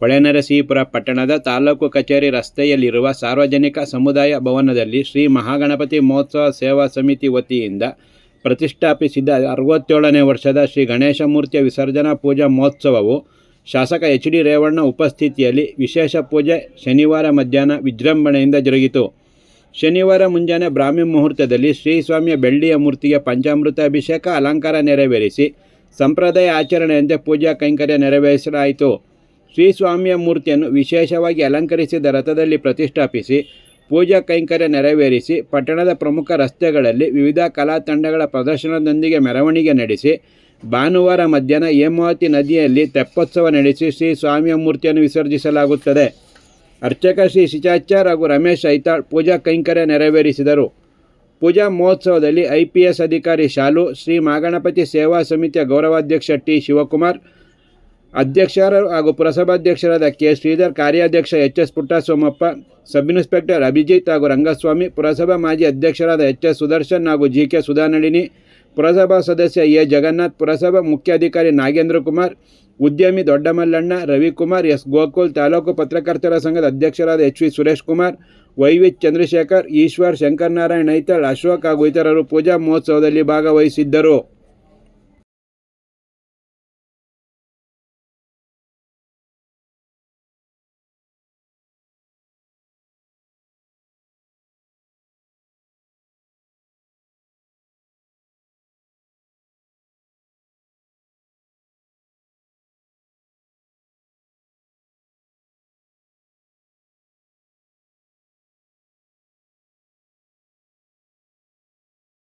ಹೊಳೆನರಸೀಪುರ ಪಟ್ಟಣದ ತಾಲೂಕು ಕಚೇರಿ ರಸ್ತೆಯಲ್ಲಿರುವ ಸಾರ್ವಜನಿಕ ಸಮುದಾಯ ಭವನದಲ್ಲಿ ಶ್ರೀ ಮಹಾಗಣಪತಿ ಮಹೋತ್ಸವ ಸೇವಾ ಸಮಿತಿ ವತಿಯಿಂದ ಪ್ರತಿಷ್ಠಾಪಿಸಿದ್ದ ಅರವತ್ತೇಳನೇ ವರ್ಷದ ಶ್ರೀ ಗಣೇಶ ಮೂರ್ತಿಯ ವಿಸರ್ಜನಾ ಪೂಜಾ ಮಹೋತ್ಸವವು ಶಾಸಕ ಎಚ್ ಡಿ ರೇವಣ್ಣ ಉಪಸ್ಥಿತಿಯಲ್ಲಿ ವಿಶೇಷ ಪೂಜೆ ಶನಿವಾರ ಮಧ್ಯಾಹ್ನ ವಿಜೃಂಭಣೆಯಿಂದ ಜರುಗಿತು. ಶನಿವಾರ ಮುಂಜಾನೆ ಬ್ರಾಹ್ಮಿ ಮುಹೂರ್ತದಲ್ಲಿ ಶ್ರೀ ಸ್ವಾಮಿಯ ಬೆಳ್ಳಿಯ ಮೂರ್ತಿಗೆ ಪಂಚಾಮೃತ ಅಭಿಷೇಕ ಅಲಂಕಾರ ನೆರವೇರಿಸಿ, ಸಂಪ್ರದಾಯ ಆಚರಣೆಯಂತೆ ಪೂಜಾ ಕೈಂಕರ್ಯ ನೆರವೇರಿಸಲಾಯಿತು. ಶ್ರೀ ಸ್ವಾಮಿಯ ಮೂರ್ತಿಯನ್ನು ವಿಶೇಷವಾಗಿ ಅಲಂಕರಿಸಿದ ರಥದಲ್ಲಿ ಪ್ರತಿಷ್ಠಾಪಿಸಿ, ಪೂಜಾ ಕೈಂಕರ್ಯ ನೆರವೇರಿಸಿ, ಪಟ್ಟಣದ ಪ್ರಮುಖ ರಸ್ತೆಗಳಲ್ಲಿ ವಿವಿಧ ಕಲಾ ತಂಡಗಳ ಪ್ರದರ್ಶನದೊಂದಿಗೆ ಮೆರವಣಿಗೆ ನಡೆಸಿ, ಭಾನುವಾರ ಮಧ್ಯಾಹ್ನ ಹೇಮಾವತಿ ನದಿಯಲ್ಲಿ ತೆಪ್ಪೋತ್ಸವ ನಡೆಸಿ ಶ್ರೀ ಸ್ವಾಮಿಯ ಮೂರ್ತಿಯನ್ನು ವಿಸರ್ಜಿಸಲಾಗುತ್ತದೆ. ಅರ್ಚಕ ಶ್ರೀ ಶಿಚಾಚಾರ್ ಹಾಗೂ ರಮೇಶ್ ಐತಾಳ್ ಪೂಜಾ ಕೈಂಕರ್ಯ ನೆರವೇರಿಸಿದರು. ಪೂಜಾ ಮಹೋತ್ಸವದಲ್ಲಿ ಐ ಪಿ ಎಸ್ ಅಧಿಕಾರಿ ಶಾಲು, ಶ್ರೀ ಮಾಗಣಪತಿ ಸೇವಾ ಸಮಿತಿಯ ಗೌರವಾಧ್ಯಕ್ಷ ಟಿ ಶಿವಕುಮಾರ್ ಅಧ್ಯಕ್ಷರು ಹಾಗೂ ಪುರಸಭಾಧ್ಯಕ್ಷರಾದ ಕೆ. ಶ್ರೀಧರ್, ಕಾರ್ಯಾಧ್ಯಕ್ಷ H. S. Puttasomappa sub inspector Abhijit ಹಾಗೂ ರಂಗಸ್ವಾಮಿ, ಪುರಸಭಾ ಮಾಜಿ ಅಧ್ಯಕ್ಷರಾದ ಎಚ್. ಎಸ್. ಸುದರ್ಶನ್ ಹಾಗೂ ಜಿ. ಕೆ. ಸುಧಾನಳಿನಿ, ಪುರಸಭಾ ಸದಸ್ಯ ಎ. ಜಗನ್ನಾಥ್, ಪುರಸಭಾ ಮುಖ್ಯಾಧಿಕಾರಿ ನಾಗೇಂದ್ರ ಕುಮಾರ್, ಉದ್ಯಮಿ ದೊಡ್ಡಮಲ್ಲಣ್ಣ, ರವಿಕುಮಾರ್, ಎಸ್. ಗೋಕುಲ್, ತಾಲೂಕು ಪತ್ರಕರ್ತರ ಸಂಘದ ಅಧ್ಯಕ್ಷರಾದ H. V. Suresh Kumar, Y. V. Chandrashekhar, Eshwar Shankaranarayan Aithal Ashok ಹಾಗೂ ಇತರರು ಪೂಜಾ ಮಹೋತ್ಸವದಲ್ಲಿ ಭಾಗವಹಿಸಿದ್ದರು.